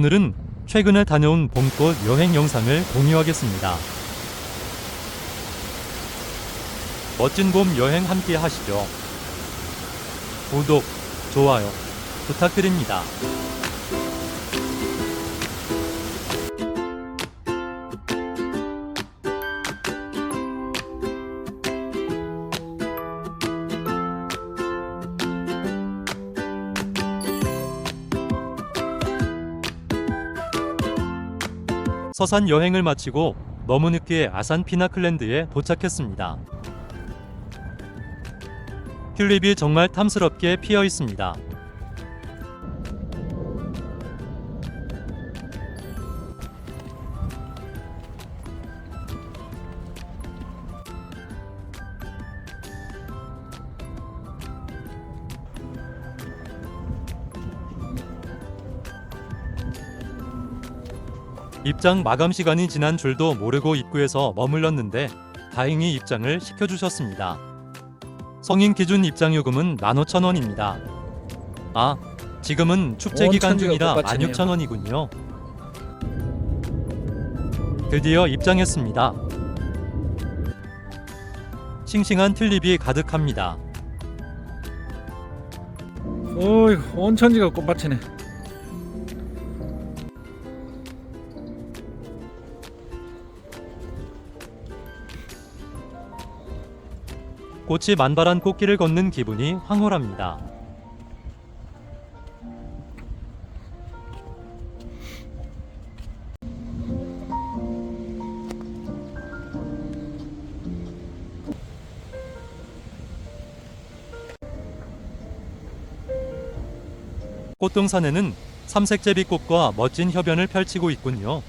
오늘은 최근에 다녀온 봄꽃 여행 영상을 공유하겠습니다. 멋진 봄 여행 함께 하시죠. 구독, 좋아요 부탁드립니다. 서산 여행을 마치고 너무 늦게 아산 피나클랜드에 도착했습니다. 튤립이 정말 탐스럽게 피어 있습니다. 입장 마감 시간이 지난 줄도 모르고 입구에서 머물렀는데 다행히 입장을 시켜주셨습니다. 성인 기준 입장 요금은 15,000원입니다. 아, 지금은 축제 기간 중이라 똑같으네요. 16,000원이군요. 드디어 입장했습니다. 싱싱한 튤립이 가득합니다. 어이 온천지가 꽃밭이네. 꽃이 만발한 꽃길을 걷는 기분이 황홀합니다. 꽃동산에는 삼색제비꽃과 멋진 협연을 펼치고 있군요.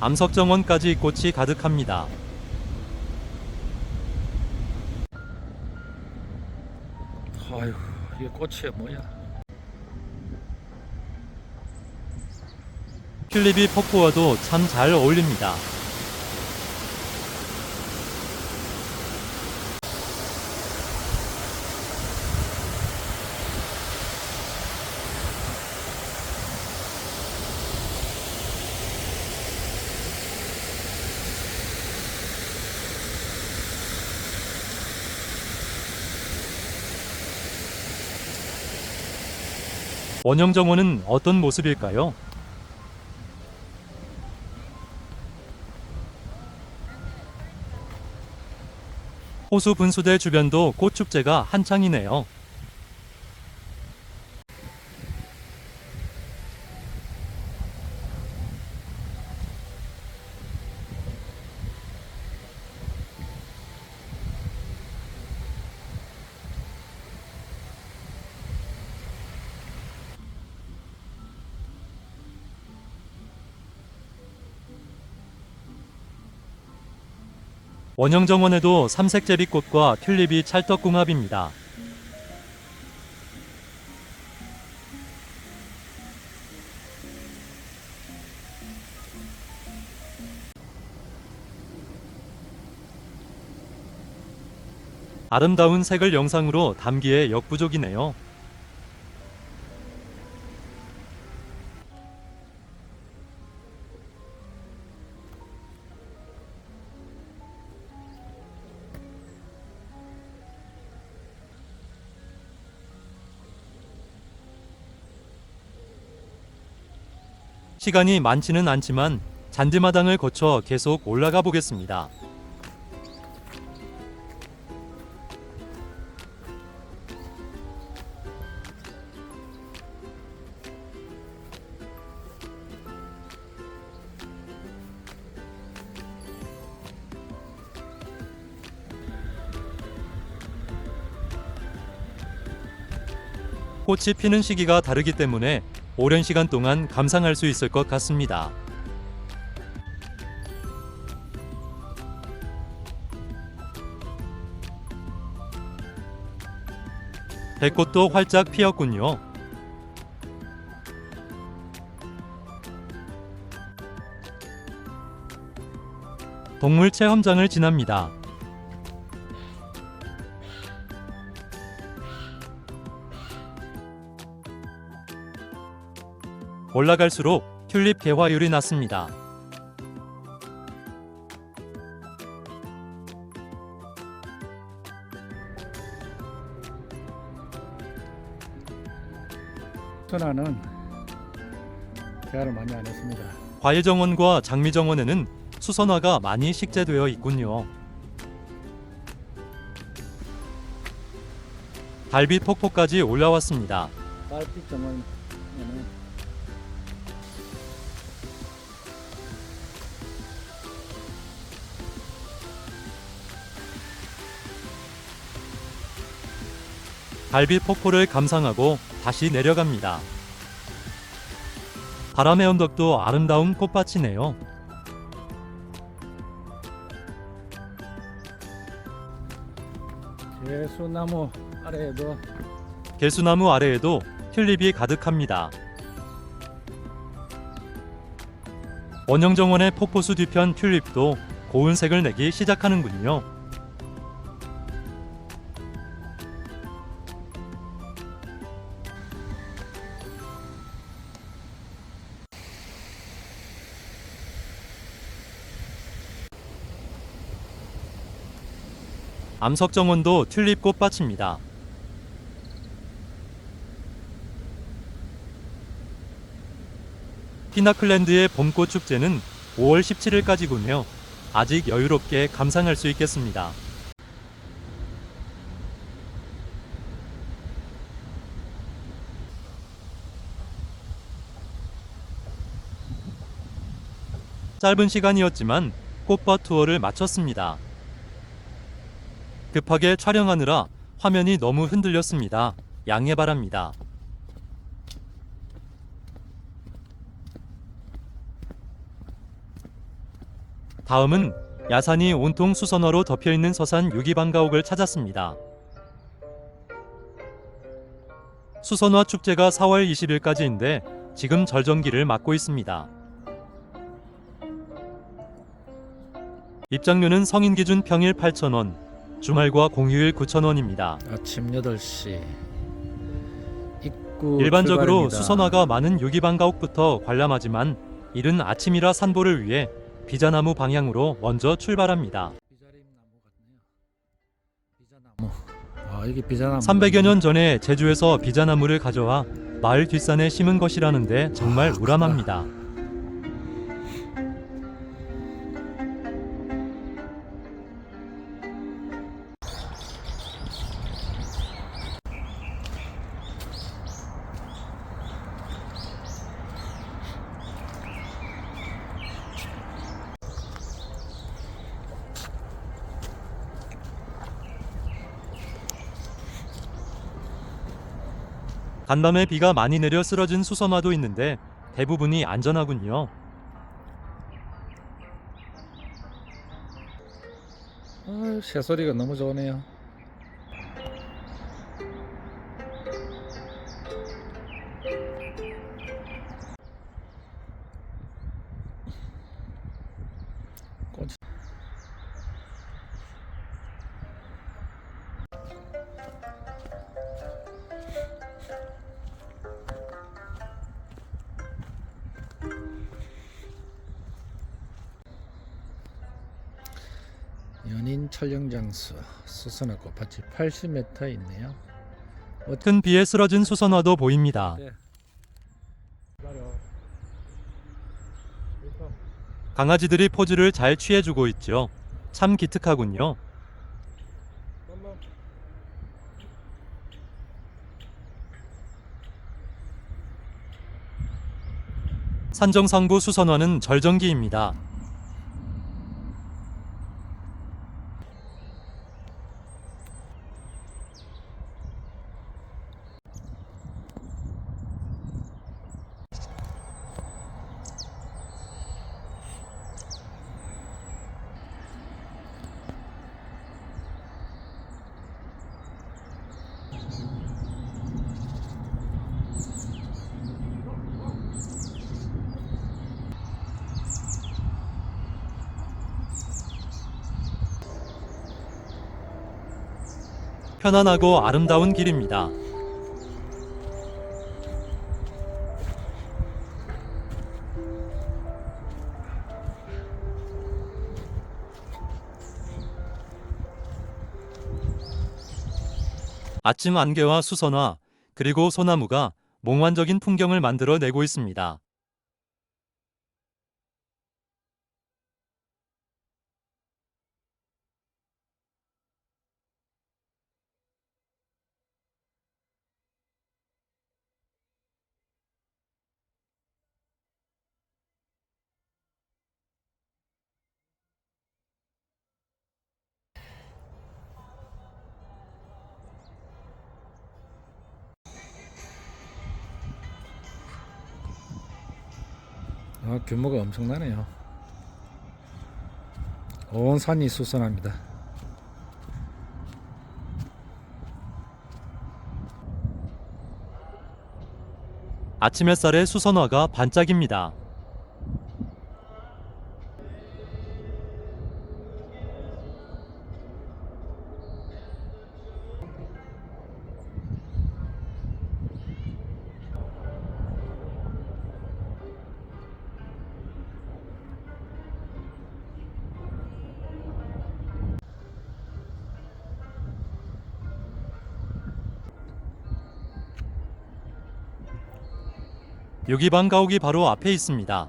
암석정원까지 꽃이 가득합니다. 아유 이게 꽃이야 뭐야? 튤립이 폭포와도 참 잘 어울립니다. 원형 정원은 어떤 모습일까요? 호수 분수대 주변도 꽃축제가 한창이네요. 원형 정원에도 삼색 제비꽃과 튤립이 찰떡궁합입니다. 아름다운 색을 영상으로 담기에 역부족이네요. 시간이 많지는 않지만 잔디마당을 거쳐 계속 올라가 보겠습니다. 꽃이 피는 시기가 다르기 때문에 오랜 시간 동안 감상할 수 있을 것 같습니다. 배꽃도 활짝 피었군요. 동물 체험장을 지납니다. 올라갈수록 튤립 개화율이 낮습니다. 전화는 대화를 많이 안 했습니다. 과일 정원과 장미 정원에는 수선화가 많이 식재되어 있군요. 달빛 폭포까지 올라왔습니다. 달빛 정원 달빛 폭포를 감상하고 다시 내려갑니다. 바람의 언덕도 아름다운 꽃밭이네요. 개수나무 아래에도 개수나무 아래에도 튤립이 가득합니다. 원형정원의 폭포수 뒤편 튤립도 고운 색을 내기 시작하는군요. 암석정원도 튤립 꽃밭입니다. 피나클랜드의 봄꽃 축제는 5월 17일까지군요. 아직 여유롭게 감상할 수 있겠습니다. 짧은 시간이었지만 꽃밭 투어를 마쳤습니다. 급하게 촬영하느라 화면이 너무 흔들렸습니다. 양해 바랍니다. 다음은 야산이 온통 수선화로 덮여 있는 서산 유기방가옥을 찾았습니다. 수선화 축제가 4월 20일까지인데 지금 절정기를 맞고 있습니다. 입장료는 성인 기준 평일 8,000원, 주말과 공휴일 9,000원입니다. 아침 8시 입구 일반적으로 출발입니다. 수선화가 많은 유기방가옥부터 관람하지만 이른 아침이라 산보를 위해 비자나무 방향으로 먼저 출발합니다. 비자림 나무 같네요. 비자나무. 아 이게 비자나무. 300여 년 전에 제주에서 비자나무를 가져와 마을 뒷산에 심은 것이라는데 정말 우람합니다. 간밤에 비가 많이 내려 쓰러진 수선화도 있는데 대부분이 안전하군요. 아 새소리가 너무 좋네요. 장소 수선화 꽃밭이 80m 있네요. 큰 비에 쓰러진 수선화도 보입니다. 네. 강아지들이 포즈를 잘 취해주고 있죠. 참 기특하군요. 산정상부 수선화는 절정기입니다. 편안하고 아름다운 길입니다. 아침 안개와 수선화 그리고 소나무가 몽환적인 풍경을 만들어내고 있습니다. 아, 규모가 엄청나네요. 온 산이 수선합니다. 아침 햇살에 수선화가 반짝입니다. 유기방 가옥이 바로 앞에 있습니다.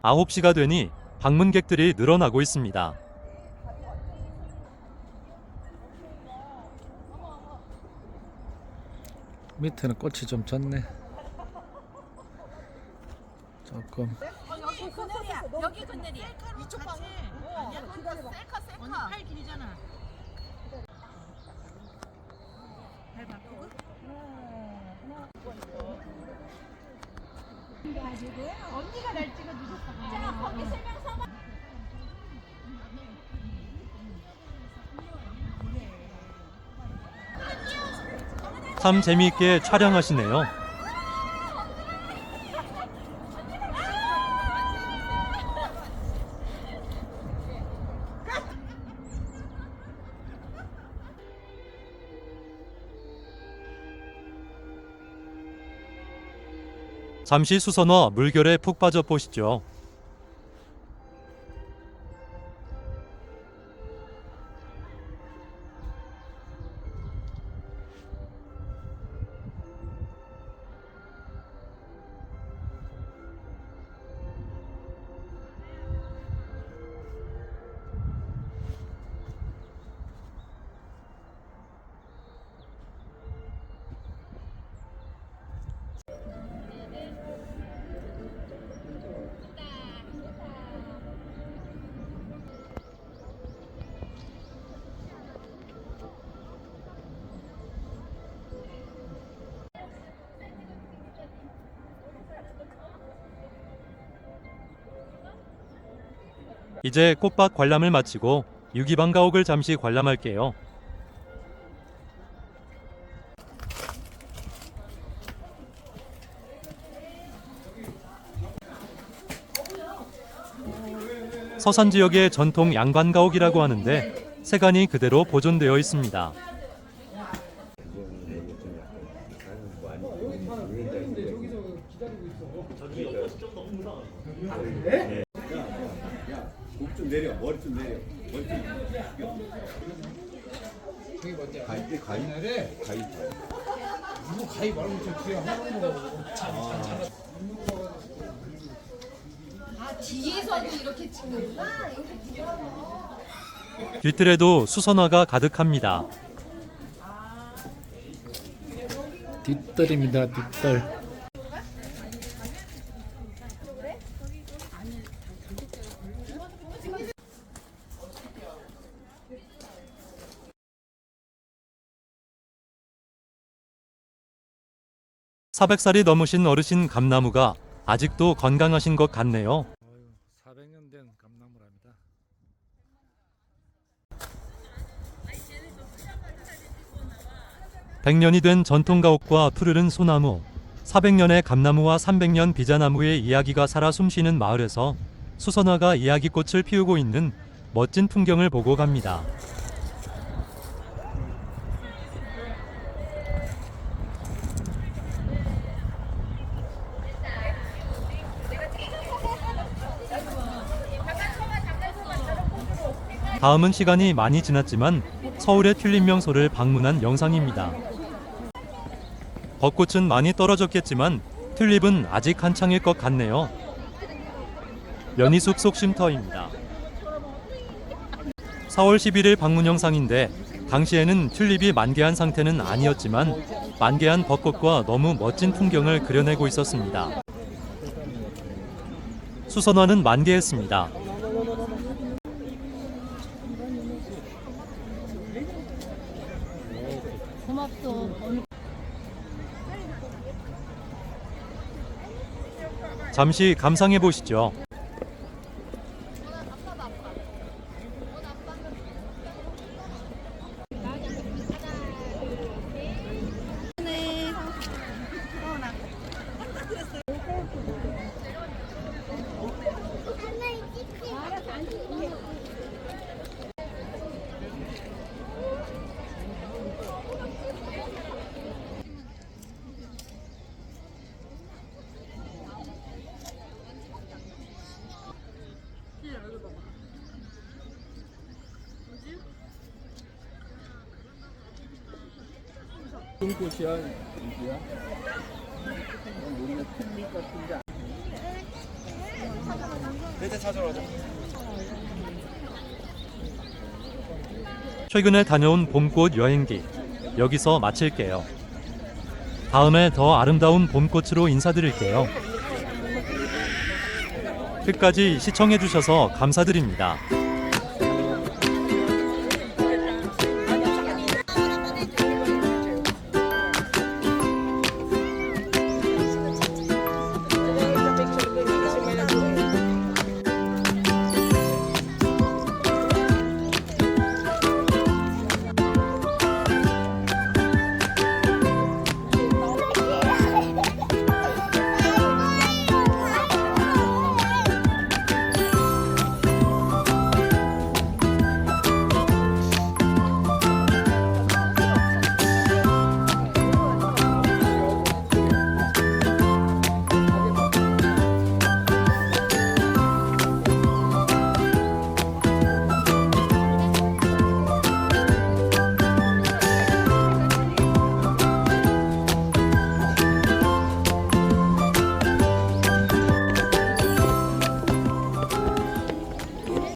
아홉 시가 되니 방문객들이 늘어나고 있습니다. 밑에는 꽃이 좀 졌네. 조금 여기 그늘이야. 이쪽 방에. 아니야. 셀카 셀카. 언니 팔 길잖아. 발 바꾸고? 언니가 날 찍어주셨어. 자, 거기 세명 서 참 재미있게 촬영하시네요. 잠시 수선화 물결에 푹 빠져 보시죠. 이제 꽃밭 관람을 마치고 유기방 가옥을 잠시 관람할게요. 서산 지역의 전통 양관 가옥이라고 하는데 세간이 그대로 보존되어 있습니다. 좀 내려 머리 좀 내려. 머리 좀 가입 가입 가입 뒤에서도 이렇게 찍는구나. 뒤뜰에도 수선화가 가득합니다. 뒷뜰입니다. 뒷뜰. 사0 0살이 넘으신 어르신 감나무가 아직도 건강하신 것 같네요. 400년 된 감나무랍니다. 백년이 된 전통 가옥과 푸르른 소나무, 400년의 감나무와 300년 비자나무의 이야기가 살아 숨쉬는 마을에서 수선화가 이야기꽃을 피우고 있는 멋진 풍경을 보고 갑니다. 다음은 시간이 많이 지났지만 서울의 튤립 명소를 방문한 영상입니다. 벚꽃은 많이 떨어졌겠지만 튤립은 아직 한창일 것 같네요. 연희숙 속쉼터입니다. 4월 11일 방문 영상인데 당시에는 튤립이 만개한 상태는 아니었지만 만개한 벚꽃과 너무 멋진 풍경을 그려내고 있었습니다. 수선화는 만개했습니다. 고맙소. 잠시 감상해 보시죠. 꽃이야, 이거야? 우리가 틀릴 같은데. 대체 찾아러 가자. 최근에 다녀온 봄꽃 여행기 여기서 마칠게요. 다음에 더 아름다운 봄꽃으로 인사드릴게요. 끝까지 시청해 주셔서 감사드립니다.